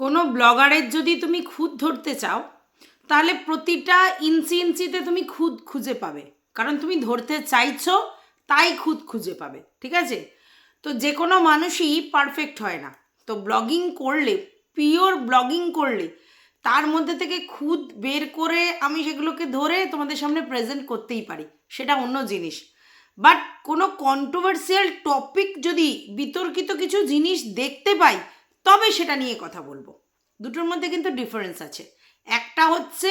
কোনো ব্লগারের যদি তুমি খুদ ধরতে চাও, তাহলে প্রতিটা ইঞ্চি ইঞ্চিতে তুমি খুদ খুঁজে পাবে। কারণ তুমি ধরতে চাইছো, তাই খুদ খুঁজে পাবে, ঠিক আছে? তো যে কোনো মানুষই পারফেক্ট হয় না। তো ব্লগিং করলে পিওর ব্লগিং করলে, তার মধ্যে থেকে খুদ বের করে আমি সেগুলোকে ধরে তোমাদের সামনে প্রেজেন্ট করতেই পারি, সেটা অন্য জিনিস। বাট কোনো কন্ট্রোভার্সিয়াল টপিক যদি বিতর্কিত কিছু জিনিস দেখতে পাই তবে সেটা নিয়ে কথা বলব। দুটোর মধ্যে কিন্তু ডিফারেন্স আছে। একটা হচ্ছে,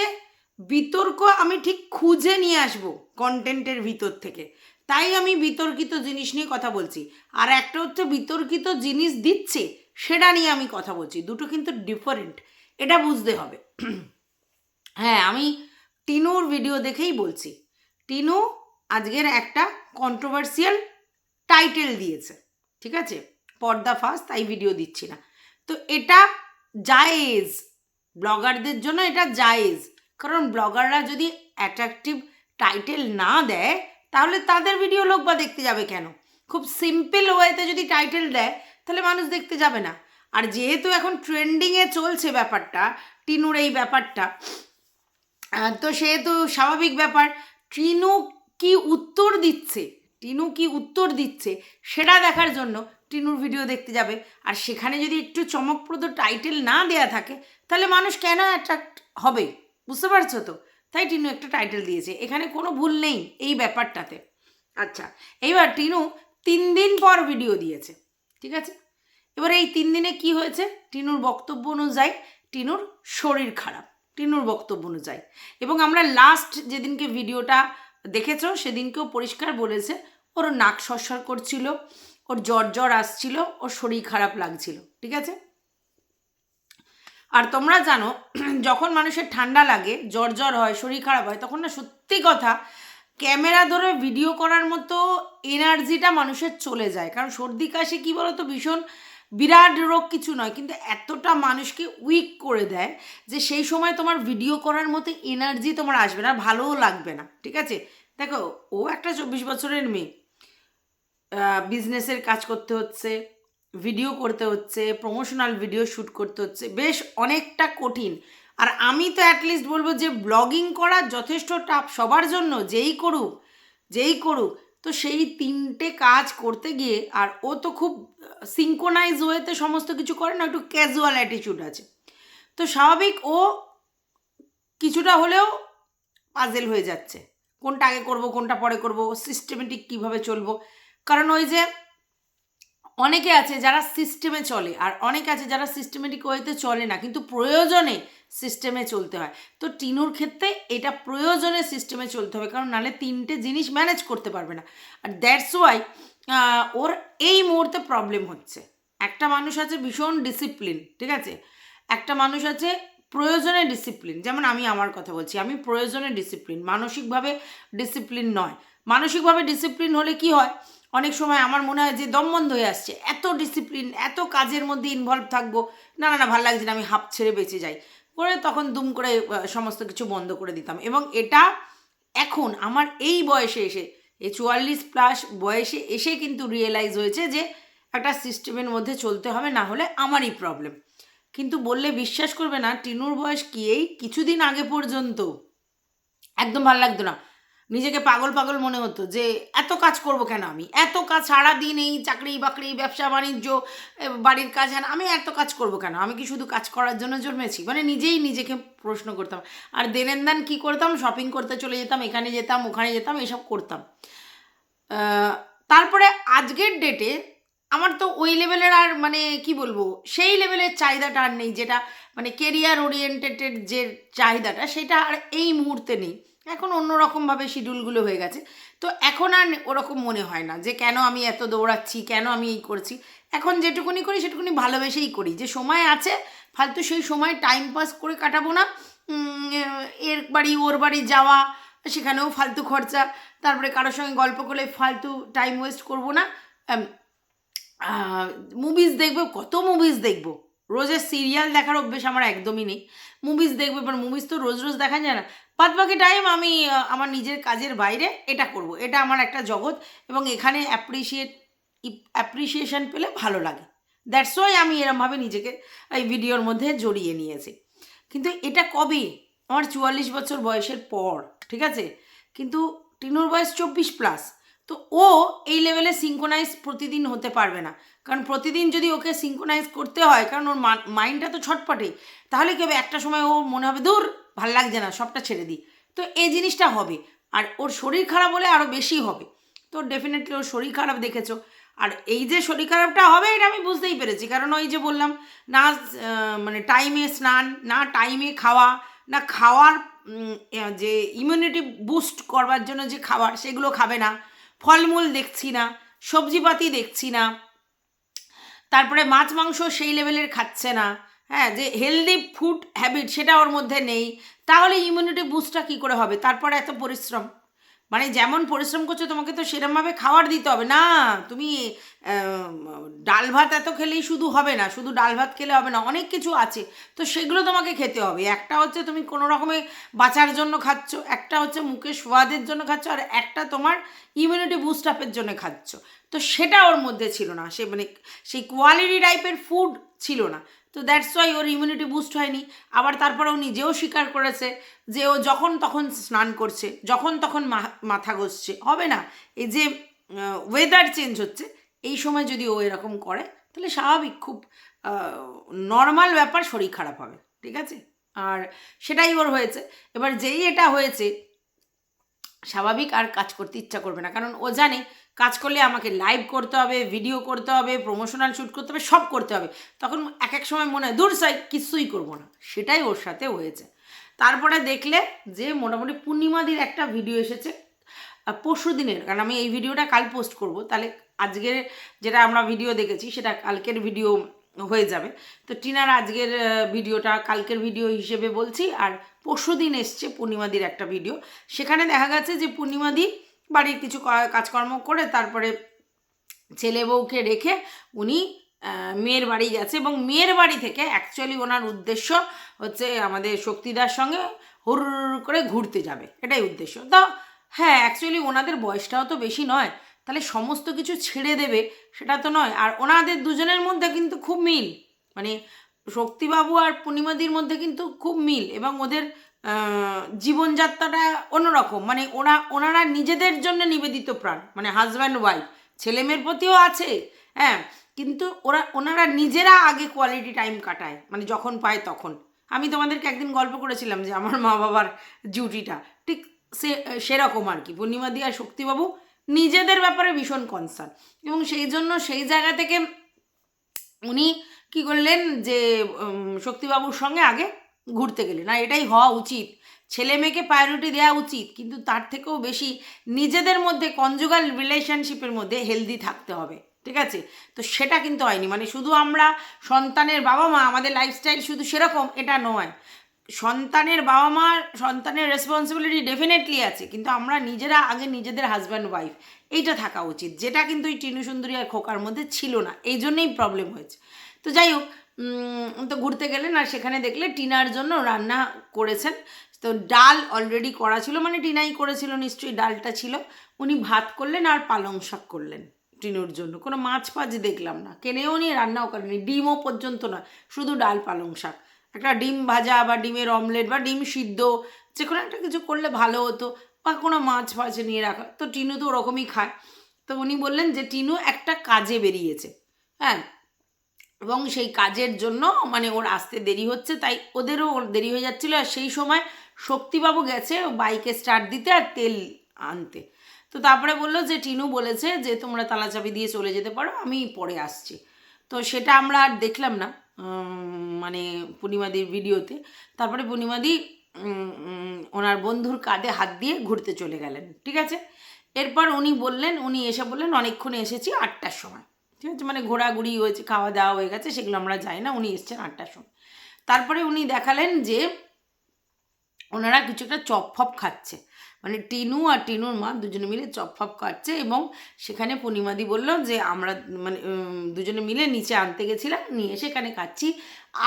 বিতর্ক আমি ঠিক খুঁজে নিয়ে আসব কন্টেন্টের ভিতর থেকে। তাই আমি বিতর্কিত জিনিস নিয়ে কথা বলছি। আর একটা হচ্ছে, বিতর্কিত জিনিস দিচ্ছে, সেটা নিয়ে আমি কথা বলছি। দুটো কিন্তু ডিফারেন্ট এটা বুঝতে হবে। হ্যাঁ আমি টিনুর ভিডিও দেখেই বলছি। টিনু আজকের একটা কন্ট্রোভার্সিয়াল টাইটেল দিয়েছে। ঠিক আছে? পর্দা ফাঁস, তাই ভিডিও দিচ্ছি না। তো এটা জায়েজ। ব্লগারদের জন্য এটা জায়েজ। কারণ ব্লগাররা যদি অ্যাট্রাকটিভ টাইটেল না দেয়, তাহলে তাদের ভিডিও লোক বা দেখতে যাবে কেন? খুব সিম্পল ওয়েতে যদি টাইটেল দেয়, তাহলে মানুষ দেখতে যাবে না। আর যেহেতু এখন ট্রেন্ডিংয়ে চলছে ব্যাপারটা, টিনুর এই ব্যাপারটা তো সেহেতু স্বাভাবিক ব্যাপার। টিনু কি উত্তর দিচ্ছে? টিনু কি উত্তর দিচ্ছে? সেটা দেখার জন্য টিনুর ভিডিও দেখতে যাবে। আর সেখানে যদি একটু চমকপ্রদ টাইটেল না দেয়া থাকে, তাহলে মানুষ কেন অ্যাট্রাক্ট হবে? বুঝতে পারছ তো? তাই টিনু একটা টাইটেল দিয়েছে। এখানে কোনো ভুল নেই এই ব্যাপারটাতে। আচ্ছা এইবার টিনু তিন দিন পর ভিডিও দিয়েছে, ঠিক আছে? এবার এই তিন দিনে কি হয়েছে? টিনুর বক্তব্য অনুযায়ী টিনুর শরীর খারাপ, টিনুর বক্তব্য অনুযায়ী। এবং আমরা লাস্ট যেদিনকে ভিডিওটা দেখেছ, সেদিনকেও পরিষ্কার বলেছে, ওর নাক সরসর করছিল ওর জ্বর জ্বর আসছিল, ওর শরীর খারাপ লাগছিল, ঠিক আছে? আর তোমরা জানো, যখন মানুষের ঠান্ডা লাগে, জ্বর জ্বর হয়, শরীর খারাপ হয়, তখন না সত্যি কথা, ক্যামেরা ধরে ভিডিও করার মতো এনার্জিটা মানুষের চলে যায়। কারণ সর্দি, কাশি কী বলো তো ভীষণ বিরাট রোগ কিছু নয়, কিন্তু এতটা মানুষকে উইক করে দেয় যে সেই সময় তোমার ভিডিও করার মতো এনার্জি তোমার আসবে না ভালোও লাগবে না, ঠিক আছে? দেখো, ও একটা চব্বিশ বছরের মেয়ে বিজনেসের কাজ করতে হচ্ছে ভিডিও করতে হচ্ছে প্রমোশনাল ভিডিও শ্যুট করতে হচ্ছে, বেশ অনেকটা কঠিন। আর আমি তো অ্যাটলিস্ট বলব যে ব্লগিং করা যথেষ্ট টাফ সবার জন্য, যেই করুক যেই করুক। তো সেই তিনটে কাজ করতে গিয়ে, আর ও তো খুব সিঙ্কোনাইজ ওয়েতে সমস্ত কিছু করে না, একটু ক্যাজুয়াল অ্যাটিটিউড আছে। তো স্বাভাবিক ও কিছুটা হলেও পাজেল হয়ে যাচ্ছে। কোনটা আগে করব, কোনটা পরে করব সিস্টেমেটিক কীভাবে চলবো কারণ ওই যে অনেকে আছে যারা সিস্টেমে চলে, আর অনেকে আছে যারা সিস্টেমেটিক ওয়েতে চলে না, কিন্তু প্রয়োজনে সিস্টেমে চলতে হয়। তো টিনুর ক্ষেত্রে এটা প্রয়োজনে সিস্টেমে চলতে হবে, কারণ নাহলে তিনটে জিনিস ম্যানেজ করতে পারবে না। আর দ্যাটস ওয়াই ওর এই মুহূর্তে প্রবলেম হচ্ছে। একটা মানুষ আছে ভীষণ ডিসিপ্লিন ঠিক আছে? একটা মানুষ আছে প্রয়োজনে ডিসিপ্লিন যেমন আমি আমার কথা বলছি, আমি প্রয়োজনে ডিসিপ্লিন মানসিকভাবে ডিসিপ্লিন নয়। মানসিকভাবে ডিসিপ্লিন হলে কি হয়? অনেক সময় আমার মনে হয় যে দম বন্ধ হয়ে আসছে। এত ডিসিপ্লিন এত কাজের মধ্যে ইনভলভ থাকব। না না না, ভালো লাগছে না, আমি হাফ ছেড়ে বেঁচে যাই। করে তখন দুম করে সমস্ত কিছু বন্ধ করে দিতাম। এবং এটা এখন আমার এই বয়সে এসে এই চুয়াল্লিশ প্লাস বয়সে এসে কিন্তু রিয়েলাইজ হয়েছে যে একটা সিস্টেমের মধ্যে চলতে হবে, না হলে আমারই প্রবলেম কিন্তু বললে বিশ্বাস করবে না, টিনুর বয়স কি এই কিছুদিন আগে পর্যন্ত? একদম ভালো লাগতো না। নিজেকে পাগল পাগল মনে হতো যে এত কাজ করব কেন আমি? এত কাজ সারাদিন এই চাকরি বাকরি, ব্যবসা বাণিজ্য বাড়ির কাজ, হ্যান, আমি এত কাজ করব কেন? আমি কি শুধু কাজ করার জন্য জন্মেছি? মানে নিজেই নিজেকে প্রশ্ন করতাম। আর দেনেন দান কী করতাম? শপিং করতে চলে যেতাম, এখানে যেতাম, ওখানে যেতাম, এসব করতাম। তারপরে আজকের ডেটে আমার তো ওই লেভেলের আর মানে কি বলব, সেই লেভেলের চাহিদাটা আর নেই, যেটা মানে কেরিয়ার ওরিয়েন্টেডের যে চাহিদাটা, সেটা আর এই মুহূর্তে নেই। এখন অন্যরকমভাবে শিডিউলগুলো হয়ে গেছে। তো এখন আর ওরকম মনে হয় না যে কেন আমি এত দৌড়াচ্ছি, কেন আমি এই করছি। এখন যেটুকুনি করি সেটুকুনি ভালোবেসেই করি। যে সময় আছে, ফালতু সেই সময় টাইম পাস করে কাটাবো না। এর বাড়ি, ওর বাড়ি যাওয়া, সেখানেও ফালতু খরচা। তারপরে কারোর সঙ্গে গল্প করলে ফালতু টাইম ওয়েস্ট করব না। মুভিজ দেখব, কত মুভিজ দেখব। রোজের সিরিয়াল দেখার অভ্যেস আমার একদমই নেই। মুভিজ দেখব, এবার মুভিজ তো রোজ রোজ দেখা যায় না। বাদ বাকি টাইম আমি আমার নিজের কাজের বাইরে এটা করব। এটা আমার একটা জগৎ এবং এখানে অ্যাপ্রিসিয়েট অ্যাপ্রিসিয়েশন পেলে ভালো লাগে। দ্যাটস ওয়াই আমি এরমভাবে নিজেকে এই ভিডিওর মধ্যে জড়িয়ে নিয়েছি। কিন্তু এটা কবে? আমার চুয়াল্লিশ বছর বয়সের পর, ঠিক আছে? কিন্তু টিনুর বয়স চব্বিশ প্লাস তো ও এই লেভেলে সিঙ্কোনাইজ প্রতিদিন হতে পারবে না। কারণ প্রতিদিন যদি ওকে সিঙ্কোনাইজ করতে হয়, কারণ ওর মাইন্ডটা তো ছটপটে তাহলে কি হবে? একটা সময় ও মনে হবে দূর ভালো লাগছে না, সবটা ছেড়ে দিই। তো এই জিনিসটা হবে। আর ওর শরীর খারাপ হলে আরও বেশি হবে। তো ডেফিনেটলি ওর শরীর খারাপ দেখেছ। আর এই যে শরীর খারাপটা হবে, এটা আমি বুঝতেই পেরেছি। কারণ ওই যে বললাম, না মানে টাইমে স্নান, না টাইমে খাওয়া, না খাওয়ার যে ইমিউনিটি বুস্ট করবার জন্য যে খাবার, সেগুলো খাবে না। ফলমূল দেখছি না, সবজিপাতি দেখছি না। তারপরে মাছ, মাংস সেই লেভেলের খাচ্ছে না। হ্যাঁ যে হেলদি ফুড হ্যাবিট সেটা ওর মধ্যে নেই। তাহলে ইমিউনিটি বুস্টটা কী করে হবে? তারপরে এত পরিশ্রম। মানে যেমন পরিশ্রম করছ, তোমাকে তো সেরমভাবে খাবার দিতে হবে। না, তুমি ডাল ভাত এত খেলেই শুধু হবে না, শুধু ডাল ভাত খেলে হবে না, অনেক কিছু আছে। তো সেগুলো তোমাকে খেতে হবে। একটা হচ্ছে তুমি কোনো রকমে বাঁচার জন্য খাচ্ছ, একটা হচ্ছে মুখে সোয়াদের জন্য খাচ্ছ, আর একটা তোমার ইমিউনিটি বুস্ট আপের জন্য খাচ্ছ। তো সেটা ওর মধ্যে ছিল না। সে মানে সেই কোয়ালিটি টাইপের ফুড ছিল না। তো দ্যাটস ওয়াই ওর ইমিউনিটি বুস্ট হয়নি। আবার তারপরে ও নিজেও স্বীকার করেছে যে ও যখন তখন স্নান করছে, যখন তখন মাথা ঘষছে। হবে না? এই যে ওয়েদার চেঞ্জ হচ্ছে, এই সময় যদি ও এরকম করে, তাহলে স্বাভাবিক, খুব নর্মাল ব্যাপার, শরীর খারাপ হবে, ঠিক আছে? আর সেটাই ওর হয়েছে। এবার যেই এটা হয়েছে, স্বাভাবিক আর কাজ করতে ইচ্ছা করবে না। কারণ ও জানে কাজ করলে আমাকে লাইভ করতে হবে ভিডিও করতে হবে প্রমোশনাল শ্যুট করতে হবে, সব করতে হবে। তখন এক এক সময় মনে হয়, দূর সাই, কিছুই করব না। সেটাই ওর সাথে হয়েছে। তারপরে দেখলে যে মোটামুটি পূর্ণিমাদির একটা ভিডিও এসেছে পরশু দিনের। কারণ আমি এই ভিডিওটা কাল পোস্ট করব। তাহলে আজকের যেটা আমরা ভিডিও দেখেছি, সেটা কালকের ভিডিও হয়ে যাবে। তো টিনার আজকের ভিডিওটা কালকের ভিডিও হিসেবে বলছি। আর পরশু দিন এসছে পূর্ণিমাদির একটা ভিডিও সেখানে দেখা গেছে যে পূর্ণিমাদি বাড়ির কিছু কাজকর্ম করে তারপরে ছেলে বউকে রেখে উনি মেয়ের বাড়ি গেছে এবং মেয়ের বাড়ি থেকে অ্যাকচুয়ালি ওনার উদ্দেশ্য হচ্ছে আমাদের শক্তিদার সঙ্গে হুর করে ঘুরতে যাবে। এটাই উদ্দেশ্য। তো হ্যাঁ অ্যাকচুয়ালি ওনাদের বয়সটাও তো বেশি নয়। তাহলে সমস্ত কিছু ছেড়ে দেবে, সেটা তো নয়। আর ওনাদের দুজনের মধ্যে কিন্তু খুব মিল। মানে শক্তিবাবু আর পূর্ণিমাদির মধ্যে কিন্তু খুব মিল এবং ওদের জীবনযাত্রাটা অন্যরকম। মানে ওরা, ওনারা নিজেদের জন্য নিবেদিত প্রাণ। মানে হাজব্যান্ড ওয়াইফ ছেলে মেয়ের প্রতিও আছে হ্যাঁ কিন্তু ওরা, ওনারা নিজেরা আগে কোয়ালিটি টাইম কাটায় মানে যখন পায় তখন। আমি তোমাদেরকে একদিন গল্প করেছিলাম যে আমার মা বাবার ডিউটিটা ঠিক সে, সেরকম আর কি। পূর্ণিমা আর শক্তিবাবু নিজেদের ব্যাপারে ভীষণ কনসার্ন এবং সেই জন্য সেই জায়গা থেকে উনি কি করলেন যে শক্তিবাবুর সঙ্গে আগে ঘুরতে গেলে। না, এটাই হওয়া উচিত। ছেলে মেয়েকে প্রায়োরিটি দেওয়া উচিত, কিন্তু তার থেকেও বেশি নিজেদের মধ্যে কনজুগাল রিলেশনশিপের মধ্যে হেলদি থাকতে হবে, ঠিক আছে? তো সেটা কিন্তু হয়নি। মানে শুধু আমরা সন্তানের বাবা মা, আমাদের লাইফস্টাইল শুধু সেরকম, এটা নয়। সন্তানের বাবা মার সন্তানের রেসপন্সিবিলিটি ডেফিনেটলি আছে, কিন্তু আমরা নিজেরা আগে নিজেদের হাজব্যান্ড ওয়াইফ এইটা থাকা উচিত। যেটা কিন্তু এই টিনু সুন্দরী আর খোকার মধ্যে ছিল না এই জন্যেই প্রবলেম হয়েছে। তো যাই হোক তো ঘুরতে গেলেন আর সেখানে দেখলে টিনার জন্য রান্না করেছেন। তো ডাল অলরেডি করা ছিল মানে টিনাই করেছিল, নিশ্চয়ই ডালটা ছিল। উনি ভাত করলেন আর পালং শাক করলেন টিনুর জন্য। কোনো মাছ ফাছ দেখলাম না, কেনেও নিয়ে রান্নাও করেনি ডিমও পর্যন্ত না শুধু ডাল, পালং শাক। একটা ডিম ভাজা বা ডিমের অমলেট বা ডিম সিদ্ধ, যে কোনো একটা কিছু করলে ভালো হতো বা কোনো মাছ ফাছ নিয়ে রাখা, তো টিনু তো ওরকমই খায়। তো উনি বললেন যে টিনু একটা কাজে বেরিয়েছে হ্যাঁ এবং সেই কাজের জন্য মানে ওর আসতে দেরি হচ্ছে, তাই ওদেরও ওর দেরি হয়ে যাচ্ছিল। আর সেই সময় শক্তিবাবু গেছে ও বাইকে স্টার্ট দিতে আর তেল আনতে। তো তারপরে বলল যে, টিনু বলেছে যে, তোমরা তালা চাবি দিয়ে চলে যেতে পারো, আমি পরে আসছি। তো সেটা আমরা আর দেখলাম না মানে পূর্ণিমাদির ভিডিওতে। তারপরে পূর্ণিমাদি ওনার বন্ধুর কাঁধে হাত দিয়ে ঘুরতে চলে গেলেন, ঠিক আছে? এরপর উনি বললেন, উনি এসে বললেন, অনেকক্ষণ এসেছি, আটটার সময়। ঠিক আছে? মানে ঘোরাঘুরি হয়েছে খাওয়া দাওয়া হয়ে গেছে, সেগুলো আমরা যাই না। উনি এসছেন আটটার সময়। তারপরে উনি দেখালেন যে ওনারা কিছু একটা চপ ফপ খাচ্ছে। মানে টিনু আর টিনুর মা দুজনে মিলে চপ ফপ খাচ্ছে এবং সেখানে পূর্ণিমাদি বলল যে, আমরা মানে দুজনে মিলে নিচে আনতে গেছিলাম, নিয়ে সেখানে খাচ্ছি।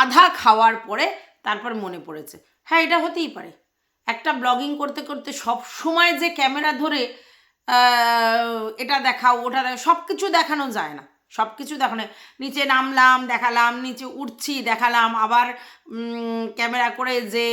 আধা খাওয়ার পরে তারপর মনে পড়েছে। হ্যাঁ এটা হতেই পারে। একটা ব্লগিং করতে করতে সব সময় যে ক্যামেরা ধরে এটা দেখাও, ওটা দেখাও সব কিছু দেখানো যায় না। সব কিছু দেখানো নিচে নামলাম, দেখালাম, নিচে উঠছি, দেখালাম, আবার ক্যামেরা করে যে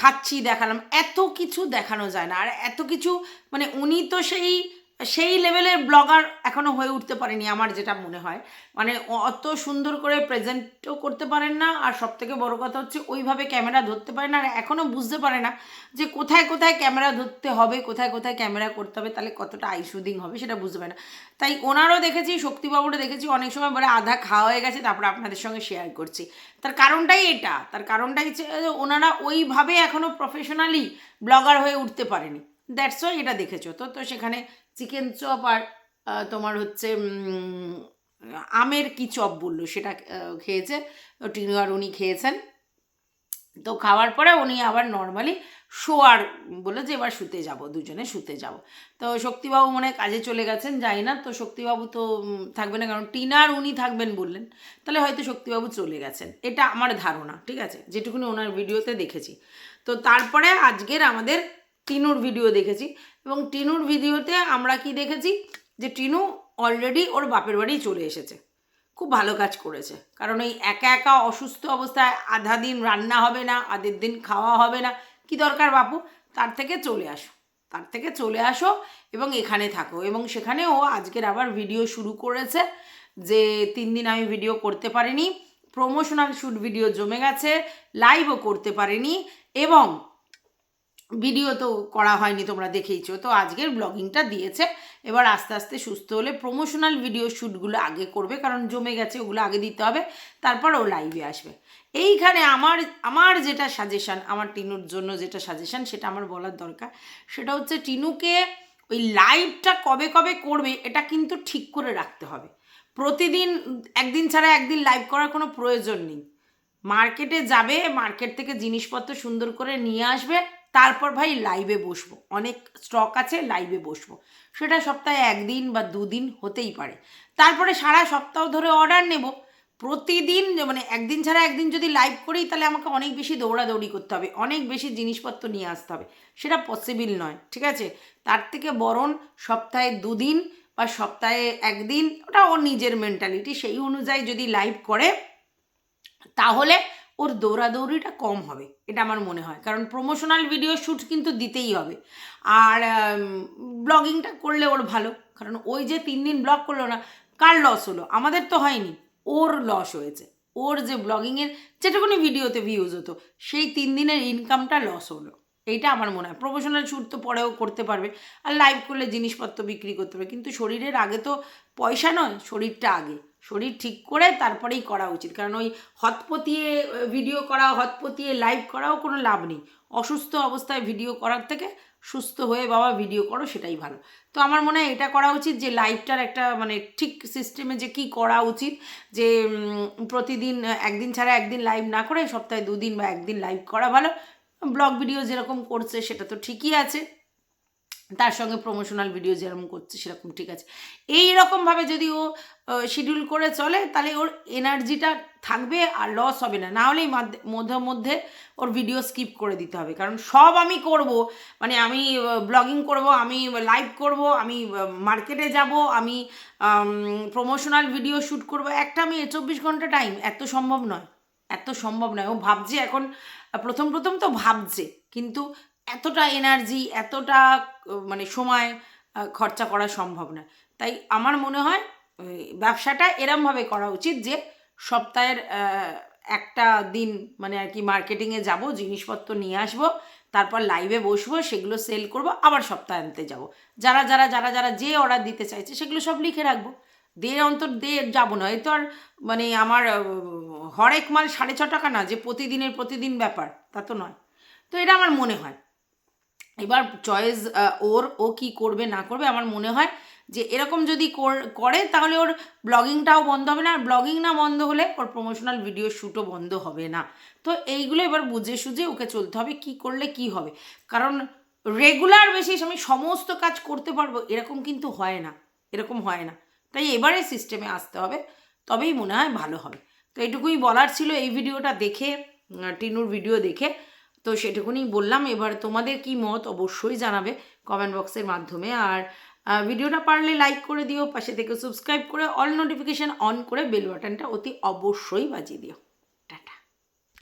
খাচ্ছি, দেখালাম। এত কিছু দেখানো যায় না। আর এত কিছু মানে উনি তো সেই সেই লেভেলের ব্লগার এখনও হয়ে উঠতে পারেনি আমার যেটা মনে হয়। মানে অত সুন্দর করে প্রেজেন্টও করতে পারেন না, আর সব থেকে বড় কথা হচ্ছে ওইভাবে ক্যামেরা ধরতে পারে না, আর এখনও বুঝতে পারে না যে কোথায় কোথায় ক্যামেরা ধরতে হবে, কোথায় কোথায় ক্যামেরা করতে হবে, তাহলে কতটা আই শুদিং হবে সেটা বুঝতে পারে না। তাই ওনারও দেখেছি, শক্তিবাবুরও দেখেছি, অনেক সময় বলে আধা খাওয়া হয়ে গেছে, তারপরে আপনাদের সঙ্গে শেয়ার করছি। তার কারণটাই এটা, তার কারণটাই হচ্ছে ওনারা ওইভাবে এখনও প্রফেশনালি ব্লগার হয়ে উঠতে পারেনি। দ্যাটস ওয়াই এটা দেখেছ। তো তো সেখানে চিকেন চপ আর তোমার হচ্ছে আমের কি চপ বলল সেটা খেয়েছে। টিনু আর উনি খেয়েছেন। তো খাওয়ার পরে উনি আবার নর্মালি শোয়ার বলে যে এবার শুতে যাব, দুজনে শুতে যাব। তো শক্তিবাবু মনে কাজে চলে গেছেন, যাই না। তো শক্তিবাবু তো থাকবে না, কারণ টিনার উনি থাকবেন বললেন। তাহলে হয়তো শক্তিবাবু চলে গেছেন। এটা আমার ধারণা, ঠিক আছে? যেটুকুনি ওনার ভিডিওতে দেখেছি। তো তারপরে আজকের আমাদের টিনুর ভিডিও দেখেছি। এবং টিনুর ভিডিওতে আমরা কি দেখেছি? যে টিনু অলরেডি ওর বাপের বাড়ি চলে এসেছে। খুব ভালো কাজ করেছে। কারণ এই একা একা অসুস্থ অবস্থায় আধা দিন রান্না হবে না, আধের দিন খাওয়া হবে না। কি দরকার বাপু? তার থেকে চলে আসো। তার থেকে চলে আসো এবং এখানে থাকো। এবং সেখানে ও আজকের আবার ভিডিও শুরু করেছে যে তিন দিন আমি ভিডিও করতে পারিনি প্রমোশনাল শ্যুট ভিডিও জমে গেছে লাইভও করতে পারিনি এবং ভিডিও তো করা হয়নি, তোমরা দেখেইছো। তো আজকের ব্লগিংটা দিয়েছে। এবার আস্তে আস্তে সুস্থ হলে প্রমোশনাল ভিডিও শ্যুটগুলো আগে করবে, কারণ জমে গেছে, ওগুলো আগে দিতে হবে, তারপর ও লাইভে আসবে। এইখানে আমার আমার যেটা সাজেশান আমার টিনুর জন্য যেটা সাজেশান সেটা আমার বলার দরকার। সেটা হচ্ছে টিনুকে ওই লাইভটা কবে কবে করবে, এটা কিন্তু ঠিক করে রাখতে হবে। প্রতিদিন, একদিন ছাড়া একদিন লাইভ করার কোনো প্রয়োজন নেই। মার্কেটে যাবে, মার্কেট থেকে জিনিসপত্র সুন্দর করে নিয়ে আসবে তারপর ভাই লাইভে বসবো। অনেক স্টক আছে লাইভে বসবো। সেটা সপ্তাহে একদিন বা দুদিন হতেই পারে। তারপরে সারা সপ্তাহ ধরে অর্ডার নেব। প্রতিদিন মানে একদিন ছাড়া একদিন যদি লাইভ করি, তাহলে আমাকে অনেক বেশি দৌড়াদৌড়ি করতে হবে। অনেক বেশি জিনিসপত্র নিয়ে আসতে হবে। সেটা পসিবল নয়, ঠিক আছে? তার থেকে বরং সপ্তাহে দুদিন বা সপ্তাহে একদিন, ওটা ওর নিজের মেন্টালিটি সেই অনুযায়ী যদি লাইভ করে, তাহলে ওর দৌড়াদৌড়িটা কম হবে, এটা আমার মনে হয়। কারণ প্রমোশনাল ভিডিও শ্যুট কিন্তু দিতেই হবে। আর ব্লগিংটা করলে ওর ভালো। কারণ ওই যে তিন দিন ব্লগ করল না, কার লস হলো? আমাদের তো হয়নি। ওর লস হয়েছে। ওর যে ব্লগিংয়ের যেটুকুনি ভিডিওতে ভিউজ হতো, সেই তিন দিনের ইনকামটা লস হলো। এইটা আমার মনে হয়। প্রফেশনাল শ্যুট তো পরেও করতে পারবে। আর লাইভ করলে জিনিসপত্র বিক্রি করতে পারবে। কিন্তু শরীরের আগে তো পয়সা নয়, শরীরটা আগে। শরীর ঠিক করে তারপরেই করা উচিত। কারণ ওই হতপতিয়ে ভিডিও করা হতপতিয়ে লাইভ করাও কোনো লাভ নেই। অসুস্থ অবস্থায় ভিডিও করার থেকে সুস্থ হয়ে বাবা ভিডিও করো, সেটাই ভালো। তো আমার মনে হয় এটা করা উচিত যে লাইভটার একটা মানে ঠিক সিস্টেমে যে কি করা উচিত, যে প্রতিদিন একদিন ছাড়া একদিন লাইভ না করে সপ্তাহে দুদিন বা একদিন লাইভ করা ভালো। ব্লগ ভিডিও যেরকম করছে সেটা তো ঠিকই আছে। তার সঙ্গে প্রমোশনাল ভিডিও যেরকম করছে, সেরকম, ঠিক আছে। এই রকমভাবে যদি ও শিডিউল করে চলে, তাহলে ওর এনার্জিটা থাকবে আর লস হবে না। না হলেই মাধ্যে- মধ্যে মধ্যে ওর ভিডিও স্কিপ করে দিতে হবে। কারণ সব আমি করব মানে আমি ব্লগিং করব, আমি লাইভ করব, আমি মার্কেটে যাব, আমি প্রমোশনাল ভিডিও শ্যুট করব। একটা আমি চব্বিশ ঘণ্টা টাইম এত সম্ভব নয়। এত সম্ভব নয়। ও ভাবছে এখন, প্রথম প্রথম তো ভাবছে, কিন্তু এতটা এনার্জি এতটা মানে সময় খরচা করা সম্ভব না। তাই আমার মনে হয় ব্যবসাটা এরমভাবে করা উচিত যে, সপ্তাহের একটা দিন মানে আর কি মার্কেটিংয়ে যাব, জিনিসপত্র নিয়ে আসব, তারপর লাইভে বসবো, সেগুলো সেল করব, আবার সপ্তাহে আনতে যাব। যারা যারা যারা যারা যে অর্ডার দিতে চাইছে, সেগুলো সব লিখে রাখব। দিয়ে অন্তর দিয়ে যাব না এই তো আর মানে আমার হরেক মাল সাড়ে ছ টাকা না, যে প্রতিদিনের, প্রতিদিন ব্যাপার, তা তো নয়। তো এটা আমার মনে হয়। এবার চয়েস ওর, ও কি করবে, না করবে, আমার মনে হয় যে এরকম যদি কর- তাহলে ওর ব্লগিংটাও বন্ধ হবে না, আর ব্লগিং না বন্ধ হলে ওর প্রমোশনাল ভিডিও শ্যুটও বন্ধ হবে না। তো এইগুলো এবার বুঝে সুঝে ওকে চলতে হবে, কি করলে কি হবে। কারণ রেগুলার বেসিস আমি সমস্ত কাজ করতে পারব, এরকম কিন্তু হয় না, এরকম হয় না। তাই এবারে সিস্টেমে আসতে হবে, তবেই মনে হয় ভালো হবে। তো এইটুকুই বলার ছিল এই ভিডিওটা দেখে টিনুর ভিডিও দেখে। তো সেটুকুনি বললাম। এবার তোমাদের কি মত অবশ্যই জানাবে কমেন্ট বক্সের মাধ্যমে। আর ভিডিওটা পারলে লাইক করে দিও, পাশে থেকে সাবস্ক্রাইব করে অল নোটিফিকেশান অন করে বেল বাটনটা অতি অবশ্যই বাজিয়ে দিও।